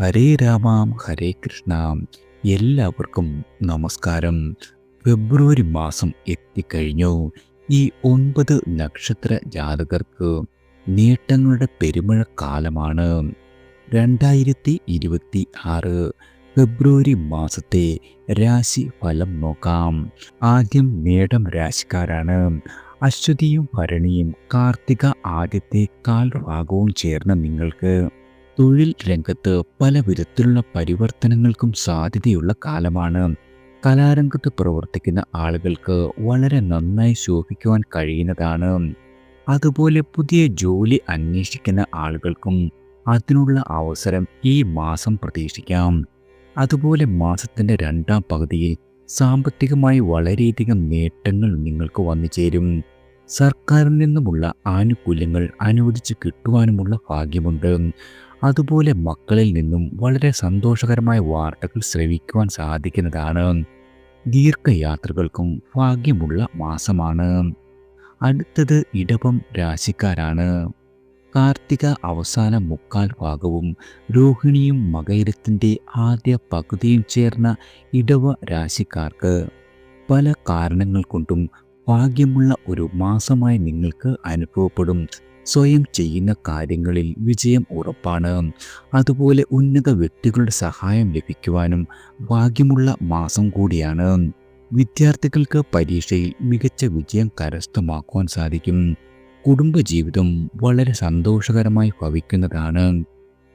ഹരേ രാമാം ഹരേ കൃഷ്ണ. എല്ലാവർക്കും നമസ്കാരം. ഫെബ്രുവരി മാസം എത്തിക്കഴിഞ്ഞു. ഈ ഒൻപത് നക്ഷത്ര ജാതകർക്ക് നേട്ടങ്ങളുടെ പെരുമഴക്കാലമാണ് രണ്ടായിരത്തി ഇരുപത്തി ആറ് ഫെബ്രുവരി മാസത്തെ രാശി ഫലം നോക്കാം. ആദ്യം മേടം രാശിക്കാരാണ്. അശ്വതിയും ഭരണിയും കാർത്തിക ആദ്യത്തെ കാൽഭാഗവും ചേർന്ന് നിങ്ങൾക്ക് തൊഴിൽ രംഗത്ത് പല വിധത്തിലുള്ള പരിവർത്തനങ്ങൾക്കും സാധ്യതയുള്ള കാലമാണ്. കലാരംഗത്ത് പ്രവർത്തിക്കുന്ന ആളുകൾക്ക് വളരെ നന്നായി ശോഭിക്കുവാൻ കഴിയുന്നതാണ്. അതുപോലെ പുതിയ ജോലി അന്വേഷിക്കുന്ന ആളുകൾക്കും അതിനുള്ള അവസരം ഈ മാസം പ്രതീക്ഷിക്കാം. അതുപോലെ മാസത്തിന്റെ രണ്ടാം പകുതിയിൽ സാമ്പത്തികമായി വളരെയധികം നേട്ടങ്ങൾ നിങ്ങൾക്ക് വന്നു ചേരും. സർക്കാരിൽ നിന്നുമുള്ള ആനുകൂല്യങ്ങൾ അനുവദിച്ച് കിട്ടുവാനുമുള്ള ഭാഗ്യമുണ്ട്. അതുപോലെ മക്കളിൽ നിന്നും വളരെ സന്തോഷകരമായ വാർത്തകൾ ശ്രവിക്കുവാൻ സാധിക്കുന്നതാണ്. ദീർഘയാത്രകൾക്കും ഭാഗ്യമുള്ള മാസമാണ്. അടുത്തത് ഇടവം രാശിക്കാരാണ്. കാർത്തിക അവസാന മുക്കാൽ ഭാഗവും രോഹിണിയും മകയിരത്തിന്റെ ആദ്യ പകുതിയും ചേർന്ന ഇടവ രാശിക്കാർക്ക് പല കാരണങ്ങൾ കൊണ്ടും ഭാഗ്യമുള്ള ഒരു മാസമായി നിങ്ങൾക്ക് അനുഭവപ്പെടും. സ്വയം ചെയ്യുന്ന കാര്യങ്ങളിൽ വിജയം ഉറപ്പാണ്. അതുപോലെ ഉന്നത വ്യക്തികളുടെ സഹായം ലഭിക്കുവാനും ഭാഗ്യമുള്ള മാസം കൂടിയാണ്. വിദ്യാർത്ഥികൾക്ക് പരീക്ഷയിൽ മികച്ച വിജയം കരസ്ഥമാക്കുവാൻ സാധിക്കും. കുടുംബജീവിതം വളരെ സന്തോഷകരമായി ഭവിക്കുന്നതാണ്.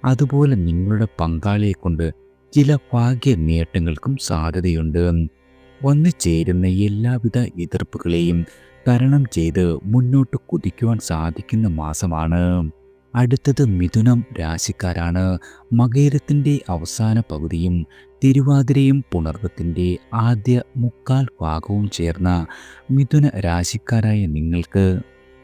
അതുപോലെ നിങ്ങളുടെ പങ്കാളിയെ കൊണ്ട് ചില ഭാഗ്യ നേട്ടങ്ങൾക്കും സാധ്യതയുണ്ട്. വന്നു ചേരുന്ന എല്ലാവിധ എതിർപ്പുകളെയും തരണം ചെയ്ത് മുന്നോട്ട് കുതിക്കുവാൻ സാധിക്കുന്ന മാസമാണ്. അടുത്തത് മിഥുനം രാശിക്കാരാണ്. മകേരത്തിന്റെ അവസാന പകുതിയും തിരുവാതിരയും പുണർവത്തിന്റെ ആദ്യ മുക്കാൽ ഭാഗവും ചേർന്ന മിഥുന രാശിക്കാരായ നിങ്ങൾക്ക്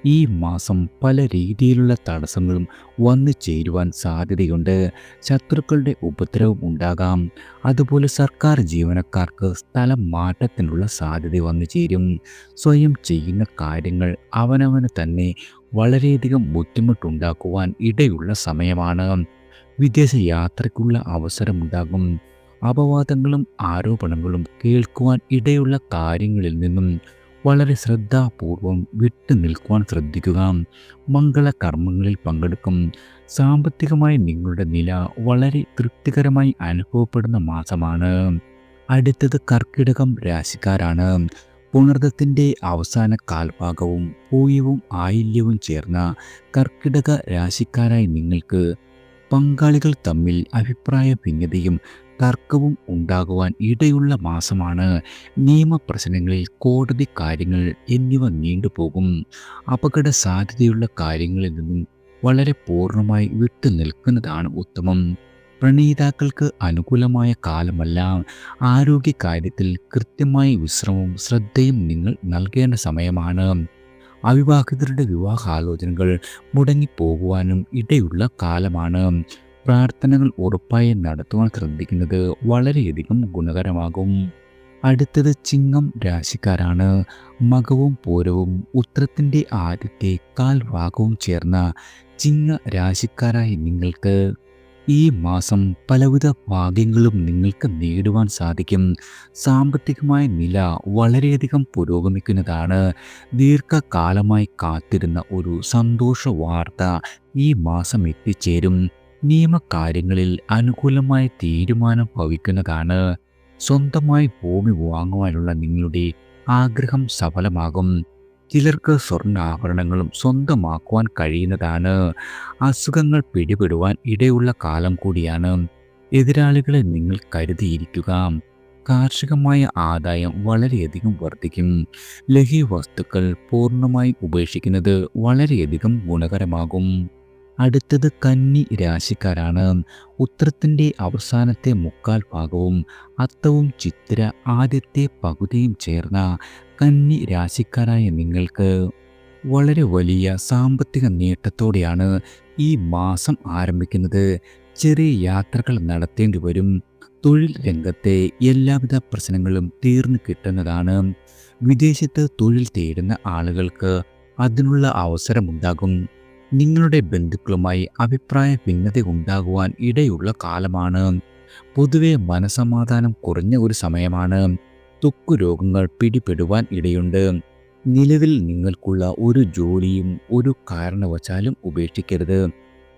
ഈ മാസം പല രീതിയിലുള്ള തടസ്സങ്ങളും വന്നു ചേരുവാൻ സാധ്യതയുണ്ട്. ശത്രുക്കളുടെ ഉപദ്രവം ഉണ്ടാകാം. അതുപോലെ സർക്കാർ ജീവനക്കാർക്ക് സ്ഥലം മാറ്റത്തിനുള്ള സാധ്യത വന്നു ചേരും. സ്വയം ചെയ്യുന്ന കാര്യങ്ങൾ അവനവന് തന്നെ വളരെയധികം ബുദ്ധിമുട്ടുണ്ടാക്കുവാൻ ഇടയുള്ള സമയമാണ്. വിദേശ യാത്രയ്ക്കുള്ള അവസരമുണ്ടാകും അപവാദങ്ങളും ആരോപണങ്ങളും കേൾക്കുവാൻ ഇടയുള്ള കാര്യങ്ങളിൽ നിന്നും വളരെ ശ്രദ്ധാപൂർവം വിട്ടു നിൽക്കുവാൻ ശ്രദ്ധിക്കുക. മംഗളകർമ്മങ്ങളിൽ പങ്കെടുക്കും. സാമ്പത്തികമായി നിങ്ങളുടെ നില വളരെ തൃപ്തികരമായി അനുഭവപ്പെടുന്ന മാസമാണ്. അടുത്തത് കർക്കിടകം രാശിക്കാരാണ്. പുണർദത്തിന്റെ അവസാന കാൽഭാഗവും പൂയവും ആയില്യവും ചേർന്ന കർക്കിടക രാശിക്കാരായി നിങ്ങൾക്ക് പങ്കാളികൾ തമ്മിൽ അഭിപ്രായ ഭിന്നതയും തർക്കവും ഉണ്ടാകുവാൻ ഇടയുള്ള മാസമാണ്. നിയമപ്രശ്നങ്ങളിൽ കോടതി കാര്യങ്ങൾ എന്നിവ നീണ്ടുപോകും അപകട സാധ്യതയുള്ള കാര്യങ്ങളിൽ നിന്നും വളരെ പൂർണമായി വിട്ടു നിൽക്കുന്നതാണ് ഉത്തമം. പ്രണീതാക്കൾക്ക് അനുകൂലമായ കാലമല്ല. ആരോഗ്യകാര്യത്തിൽ കൃത്യമായ വിശ്രമവും ശ്രദ്ധയും നിങ്ങൾ നൽകേണ്ട സമയമാണ്. അവിവാഹിതരുടെ വിവാഹാലോചനകൾ മുടങ്ങിപ്പോകുവാനും ഇടയുള്ള കാലമാണ്. പ്രാർത്ഥനകൾ ഉറപ്പായി നടത്തുവാൻ ശ്രദ്ധിക്കുന്നത് വളരെയധികം ഗുണകരമാകും. അടുത്തത് ചിങ്ങം രാശിക്കാരാണ്. മകവും പൂരവും ഉത്രത്തിന്റെ ആദ്യത്തെ കാൽഭാഗവും ചേർന്ന ചിങ്ങ രാശിക്കാരായി നിങ്ങൾക്ക് ഈ മാസം പലവിധ ഭാഗ്യങ്ങളും നിങ്ങൾക്ക് നേടുവാൻ സാധിക്കും. സാമ്പത്തികമായ നില വളരെയധികം പുരോഗമിക്കുന്നതാണ്. ദീർഘകാലമായി കാത്തിരുന്ന ഒരു സന്തോഷ വാർത്ത ഈ മാസം എത്തിച്ചേരും. നിയമകാര്യങ്ങളിൽ അനുകൂലമായ തീരുമാനം ഭവിക്കുന്നതാണ്. സ്വന്തമായി ഭൂമി വാങ്ങുവാനുള്ള നിങ്ങളുടെ ആഗ്രഹം സഫലമാകും. ചിലർക്ക് സ്വർണാഭരണങ്ങളും സ്വന്തമാക്കുവാൻ കഴിയുന്നതാണ്. അസുഖങ്ങൾ പിടിപെടുവാൻ ഇടയുള്ള കാലം കൂടിയാണ്. എതിരാളികളെ നിങ്ങൾ കരുതിയിരിക്കുക. കാർഷികമായ ആദായം വളരെയധികം വർദ്ധിക്കും. ലഹി വസ്തുക്കൾ പൂർണമായി ഉപേക്ഷിക്കുന്നത് വളരെയധികം ഗുണകരമാകും. അടുത്തത് കന്നി രാശിക്കാരാണ്. ഉത്രത്തിന്റെ അവസാനത്തെ മുക്കാൽ ഭാഗവും അത്തവും ചിത്ര ആദ്യത്തെ പകുതിയും ചേർന്ന കന്നി രാശിക്കാരായ നിങ്ങൾക്ക് വളരെ വലിയ സാമ്പത്തിക നേട്ടത്തോടെയാണ് ഈ മാസം ആരംഭിക്കുന്നത്. ചെറിയ യാത്രകൾ നടത്തേണ്ടി വരും. തൊഴിൽ രംഗത്തെ എല്ലാവിധ പ്രശ്നങ്ങളും തീർന്നു കിട്ടുന്നതാണ്. വിദേശത്ത് തൊഴിൽ തേടുന്ന ആളുകൾക്ക് അതിനുള്ള അവസരമുണ്ടാകും. നിങ്ങളുടെ ബന്ധുക്കളുമായി അഭിപ്രായ ഭിന്നത ഉണ്ടാകുവാൻ ഇടയുള്ള കാലമാണ്. പൊതുവെ മനസമാധാനം കുറഞ്ഞ ഒരു സമയമാണ്. ത്വക്കു രോഗങ്ങൾ പിടിപെടുവാൻ ഇടയുണ്ട്. നിലവിൽ നിങ്ങൾക്കുള്ള ഒരു ജോലിയും ഒരു കാരണവശാലും ഉപേക്ഷിക്കരുത്.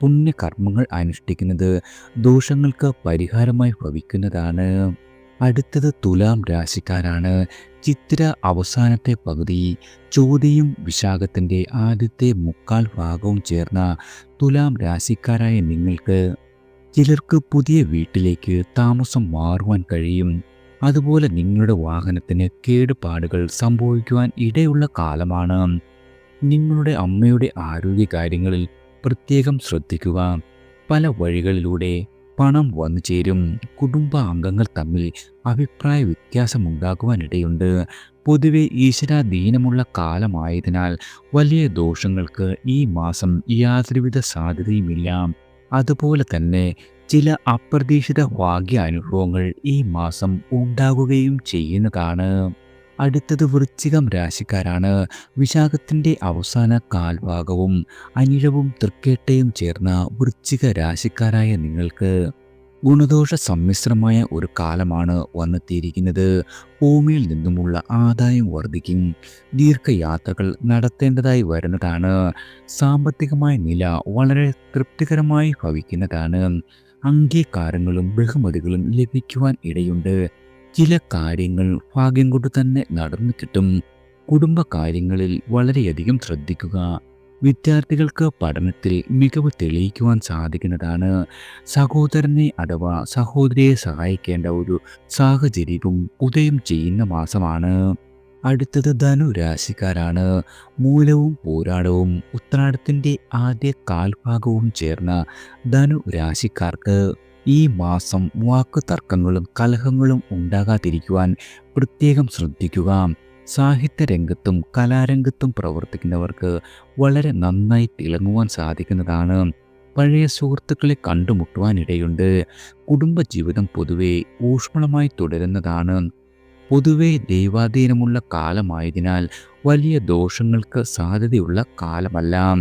പുണ്യകർമ്മങ്ങൾ അനുഷ്ഠിക്കുന്നത് ദോഷങ്ങൾക്ക് പരിഹാരമായി ഭവിക്കുന്നതാണ്. അടുത്തത് തുലാം രാശിക്കാരാണ്. ചിത്ര അവസാനത്തെ പകുതി ചോദ്യയും വിശാഖത്തിന്റെ ആദ്യത്തെ മുക്കാൽ ഭാഗവും ചേർന്ന തുലാം രാശിക്കാരായ നിങ്ങൾക്ക് ചിലർക്ക് പുതിയ വീട്ടിലേക്ക് താമസം മാറുവാൻ കഴിയും. അതുപോലെ നിങ്ങളുടെ വാഹനത്തിന് കേടുപാടുകൾ സംഭവിക്കുവാൻ ഇടയുള്ള കാലമാണ്. നിങ്ങളുടെ അമ്മയുടെ ആരോഗ്യകാര്യങ്ങളിൽ പ്രത്യേകം ശ്രദ്ധിക്കുക. പല വഴികളിലൂടെ പണം വന്നു ചേരും. കുടുംബ അംഗങ്ങൾ തമ്മിൽ അഭിപ്രായ വ്യത്യാസമുണ്ടാകുവാനിടയുണ്ട്. പൊതുവെ ഈശ്വരാധീനമുള്ള കാലമായതിനാൽ വലിയ ദോഷങ്ങൾക്ക് ഈ മാസം യാതൊരുവിധ സാധ്യതയുമില്ല. അതുപോലെ തന്നെ ചില അപ്രതീക്ഷിത ഭാഗ്യ അനുഭവങ്ങൾ ഈ മാസം ഉണ്ടാകുകയും ചെയ്യുന്നതാണ്. അടുത്തത് വൃശ്ചികം രാശിക്കാരാണ്. വിശാഖത്തിന്റെ അവസാന കാൽഭാഗവും അനിഴവും തൃക്കേട്ടയും ചേർന്ന വൃശ്ചിക രാശിക്കാരായ നിങ്ങൾക്ക് ഗുണദോഷ സമ്മിശ്രമായ ഒരു കാലമാണ് വന്നെത്തിയിരിക്കുന്നത്. ഭൂമിയിൽ നിന്നുമുള്ള ആദായം വർദ്ധിക്കും. ദീർഘയാത്രകൾ നടത്തേണ്ടതായി വരുന്നതാണ്. സാമ്പത്തികമായ നില വളരെ തൃപ്തികരമായി ഭവിക്കുന്നതാണ്. അംഗീകാരങ്ങളും ബഹുമതികളും ലഭിക്കുവാൻ ഇടയുണ്ട്. ചില കാര്യങ്ങൾ ഭാഗ്യം കൊണ്ട് തന്നെ നടന്നു കിട്ടും. കുടുംബകാര്യങ്ങളിൽ വളരെയധികം ശ്രദ്ധിക്കുക. വിദ്യാർത്ഥികൾക്ക് പഠനത്തിൽ മികവ് തെളിയിക്കുവാൻ സാധിക്കുന്നതാണ്. സഹോദരനെ അഥവാ സഹോദരിയെ സഹായിക്കേണ്ട ഒരു സാഹചര്യവും ഉദയം ചെയ്യുന്ന മാസമാണ്. അടുത്തത് ധനുരാശിക്കാരാണ്. മൂലവും പോരാടവും ഉത്രാടത്തിന്റെ ആദ്യ കാൽഭാഗവും ചേർന്ന ധനു രാശിക്കാർക്ക് ഈ മാസം വാക്ക് തർക്കങ്ങളും കലഹങ്ങളും ഉണ്ടാകാതിരിക്കുവാൻ പ്രത്യേകം ശ്രദ്ധിക്കുക. സാഹിത്യരംഗത്തും കലാരംഗത്തും പ്രവർത്തിക്കുന്നവർക്ക് വളരെ നന്നായി തിളങ്ങുവാൻ സാധിക്കുന്നതാണ്. പഴയ സുഹൃത്തുക്കളെ കണ്ടുമുട്ടുവാനിടയുണ്ട്. കുടുംബജീവിതം പൊതുവെ ഊഷ്മളമായി തുടരുന്നതാണ്. പൊതുവെ ദൈവാധീനമുള്ള കാലമായതിനാൽ വലിയ ദോഷങ്ങൾക്ക് സാധ്യതയുള്ള കാലമല്ല.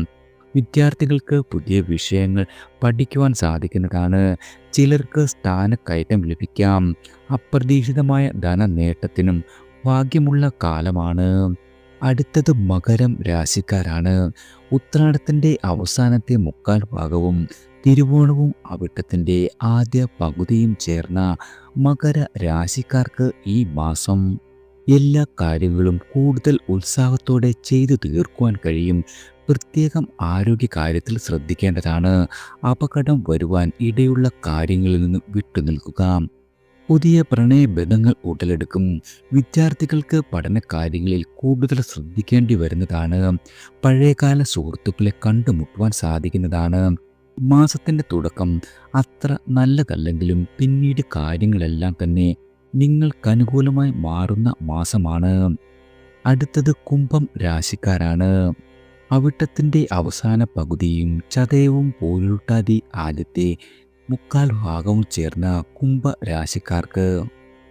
വിദ്യാർത്ഥികൾക്ക് പുതിയ വിഷയങ്ങൾ പഠിക്കുവാൻ സാധിക്കുന്നതാണ്. ചിലർക്ക് സ്ഥാനക്കയറ്റം ലഭിക്കാം. അപ്രതീക്ഷിതമായ ധനനേട്ടത്തിനും ഭാഗ്യമുള്ള കാലമാണ്. അടുത്തത് മകരം രാശിക്കാരാണ്. ഉത്രാടത്തിന്റെ അവസാനത്തെ മുക്കാൽ ഭാഗവും തിരുവോണവും അവിട്ടത്തിന്റെ ആദ്യ പകുതിയും ചേർന്ന മകര രാശിക്കാർക്ക് ഈ മാസം എല്ലാ കാര്യങ്ങളും കൂടുതൽ ഉത്സാഹത്തോടെ ചെയ്തു തീർക്കുവാൻ കഴിയും. പ്രത്യേകം ആരോഗ്യ കാര്യത്തിൽ ശ്രദ്ധിക്കേണ്ടതാണ്. അപകടം വരുവാൻ ഇടയുള്ള കാര്യങ്ങളിൽ നിന്ന് വിട്ടുനിൽക്കുക പുതിയ പ്രണയബന്ധങ്ങൾ ഉടലെടുക്കും. വിദ്യാർത്ഥികൾക്ക് പഠനകാര്യങ്ങളിൽ കൂടുതൽ ശ്രദ്ധിക്കേണ്ടി വരുന്നതാണ്. പഴയകാല സുഹൃത്തുക്കളെ കണ്ടുമുട്ടുവാൻ സാധിക്കുന്നതാണ്. മാസത്തിന്റെ തുടക്കം അത്ര നല്ലതല്ലെങ്കിലും പിന്നീട് കാര്യങ്ങളെല്ലാം തന്നെ നിങ്ങൾക്കനുകൂലമായി മാറുന്ന മാസമാണ്. അടുത്തത് കുംഭം രാശിക്കാരാണ്. അവിട്ടത്തിന്റെ അവസാന പകുതിയും ചതയവും പോലുട്ടാതി ആദ്യത്തെ മുക്കാൽ ഭാഗവും ചേർന്ന കുംഭ രാശിക്കാർക്ക്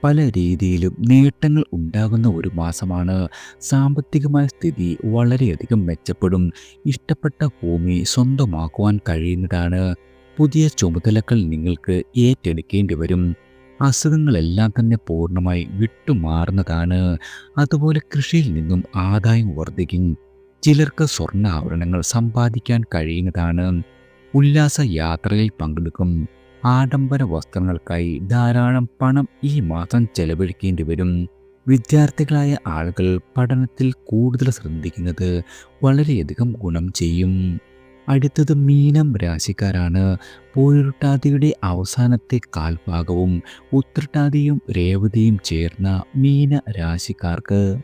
പല രീതിയിലും നേട്ടങ്ങൾ ഉണ്ടാകുന്ന ഒരു മാസമാണ്. സാമ്പത്തികമായ സ്ഥിതി വളരെയധികം മെച്ചപ്പെടും. ഇഷ്ടപ്പെട്ട ഭൂമി സ്വന്തമാക്കുവാൻ കഴിയുന്നതാണ്. പുതിയ ചുമതലകൾ നിങ്ങൾക്ക് ഏറ്റെടുക്കേണ്ടി വരും. അസുഖങ്ങളെല്ലാം തന്നെ പൂർണമായി വിട്ടുമാറുന്നതാണ്. അതുപോലെ കൃഷിയിൽ നിന്നും ആദായം വർദ്ധിക്കും. ചിലർക്ക് സ്വർണ ആഭരണങ്ങൾ സമ്പാദിക്കാൻ കഴിയുന്നതാണ്. ഉല്ലാസ യാത്രയിൽ പങ്കെടുക്കും. ആഡംബര വസ്ത്രങ്ങൾക്കായി ധാരാളം പണം ഈ മാസം ചെലവഴിക്കേണ്ടി വരും. വിദ്യാർത്ഥികളായ ആളുകൾ പഠനത്തിൽ കൂടുതൽ ശ്രദ്ധിക്കുന്നത് വളരെയധികം ഗുണം ചെയ്യും. അടുത്തത് മീനം രാശിക്കാരാണ്. പൂരുട്ടാതിയുടെ അവസാനത്തെ കാൽഭാഗവും ഉത്രട്ടാതിയും രേവതിയും ചേർന്ന മീന രാശിക്കാർക്ക്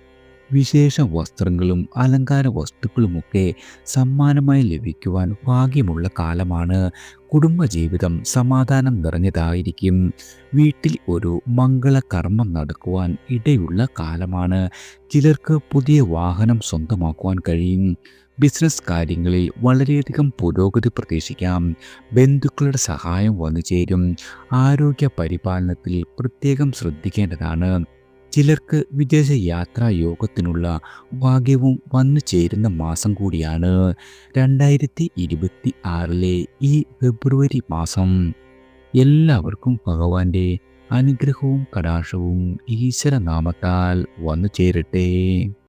വിശേഷ വസ്ത്രങ്ങളും അലങ്കാര വസ്തുക്കളുമൊക്കെ സമ്മാനമായി ലഭിക്കുവാൻ ഭാഗ്യമുള്ള കാലമാണ്. കുടുംബജീവിതം സമാധാനം നിറഞ്ഞതായിരിക്കും. വീട്ടിൽ ഒരു മംഗളകർമ്മം നടക്കുവാൻ ഇടയുള്ള കാലമാണ്. ചിലർക്ക് പുതിയ വാഹനം സ്വന്തമാക്കുവാൻ കഴിയും. ബിസിനസ് കാര്യങ്ങളിൽ വളരെയധികം പുരോഗതി പ്രതീക്ഷിക്കാം. ബന്ധുക്കളുടെ സഹായം വന്നു ചേരും. ആരോഗ്യ പരിപാലനത്തിൽ പ്രത്യേകം ശ്രദ്ധിക്കേണ്ടതാണ്. ചിലർക്ക് വിദേശ യാത്രാ യോഗത്തിനുള്ള ഭാഗ്യവും വന്നു ചേരുന്ന മാസം കൂടിയാണ്. രണ്ടായിരത്തി ഇരുപത്തി ആറിലെ ഈ ഫെബ്രുവരി മാസം എല്ലാവർക്കും ഭഗവാന്റെ അനുഗ്രഹവും കടാക്ഷവും ഈശ്വരനാമത്താൽ വന്നു ചേരട്ടെ.